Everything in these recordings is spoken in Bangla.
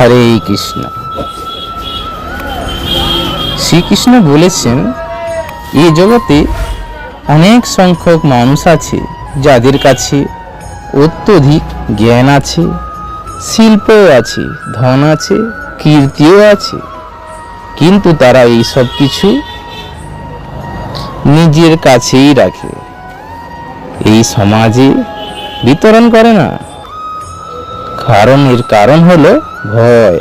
হরে কৃষ্ণ। শ্রীকৃষ্ণ বলেছেন এই জগতে অনেক সংখ্যক মানুষ আছে যাদের কাছে অত্যধিক জ্ঞান আছে, শিল্পও আছে, ধন আছে, কীর্তিও আছে। কিন্তু তারা এই সব কিছু নিজের কাছেই রাখে। এই সমাজে বিতরণ করে না। কারণ এর কারণ হলো ভয়।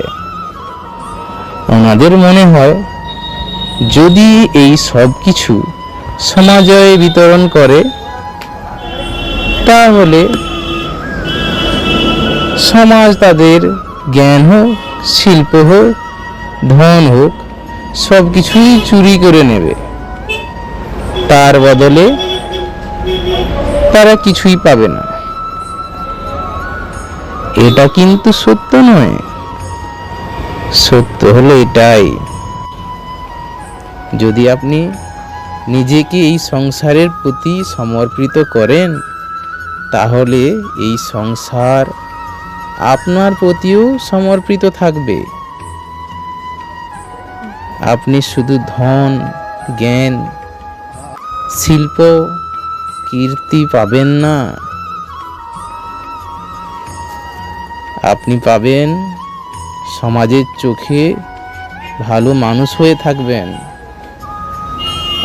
ওনাদের মনে হয়, যদি এই সব কিছু সমাজে বিতরণ করে, তাহলে সমাজ তাদের জ্ঞান হোক, শিল্প হোক, ধন হোক, সব কিছুই চুরি করে নেবে। তার বদলে তারা কিছুই পাবে না। এটা কিন্তু সত্য নয়। সত্য হলো এটাই। যদি আপনি নিজেকে এই সংসারের প্রতি সমর্পিত করেন, তাহলে এই সংসার আপনার প্রতিও সমর্পিত থাকবে। আপনি শুধু ধন, জ্ঞান, শিল্প, কীর্তি পাবেন না। আপনি পাবেন সমাজের চোখে ভালো মানুষ হয়ে থাকবেন।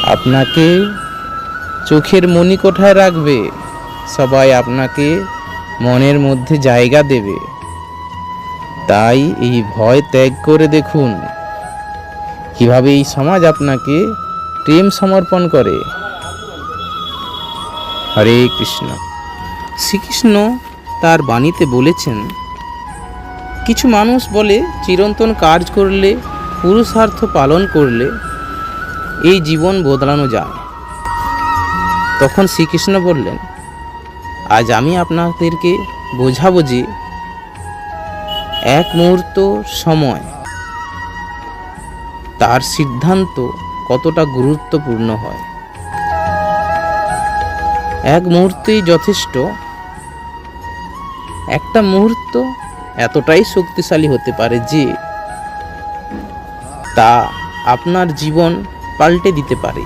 আপনাকে চোখের মণিকোঠায় রাখবে। সবাই আপনাকে মনের মধ্যে জায়গা দেবে। তাই এই ভয় ত্যাগ করে দেখুন কীভাবে এই সমাজ আপনাকে প্রেম সমর্পণ করে। হরে কৃষ্ণ। শ্রীকৃষ্ণ তার বাণীতে বলেছেন কিছু মানুষ বলে, চিরন্তন কাজ করলে, পুরুষার্থ পালন করলে, এই জীবন বদলানো যায়। তখন শ্রীকৃষ্ণ বললেন, আজ আমি আপনাদেরকে বোঝাবো যে, এক মুহূর্ত সময়, তার সিদ্ধান্ত কতটা গুরুত্বপূর্ণ হয়। এক মুহূর্তেই যথেষ্ট, একটা মুহূর্ত এতটাই শক্তিশালী হতে পারে যে তা আপনার জীবন পাল্টে দিতে পারে।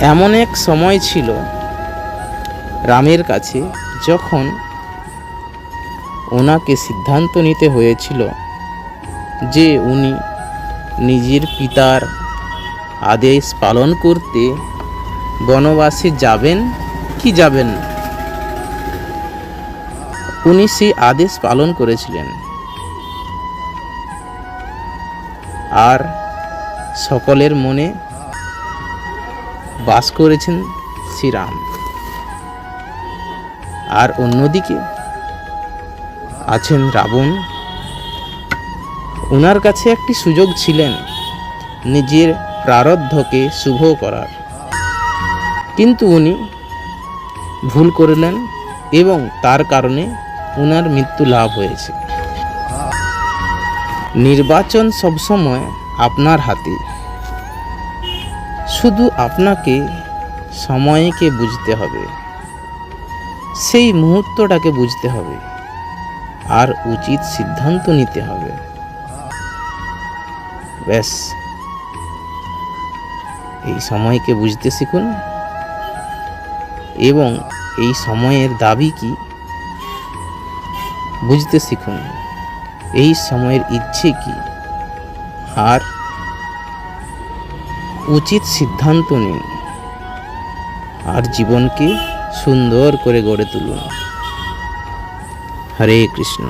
এমন এক সময় ছিল রামের কাছে যখন ওনাকে সিদ্ধান্ত নিতে হয়েছিল যে উনি নিজের পিতার আদেশ পালন করতে বনবাসে যাবেন কি যাবেন না। উনি সেই আদেশ পালন করেছিলেন। আর সকলের মনে বাস করেছেন শ্রীরাম। আর অন্যদিকে আছেন রাবণ। ওনার কাছে একটি সুযোগ ছিলেন নিজের প্রারব্ধকে শুভ করার। কিন্তু উনি ভুল করলেন এবং তার কারণে ওনার মৃত্যু লাভ হয়েছে। নির্বাচন সবসময় আপনার হাতে শুধু আপনাকে সময়কে বুঝতে হবে। সেই মুহূর্তটাকে বুঝতে হবে। আর উচিত সিদ্ধান্ত নিতে হবে। ব্যাস। এই সময়কে বুঝতে শিখুন। এবং এই সময়ের দাবি কি? বুঝতে শিখুন, এই সময়ের ইচ্ছে কি? আর উচিত সিদ্ধান্ত নিন। আর জীবনকে সুন্দর করে গড়ে তুলুন। হরে কৃষ্ণ।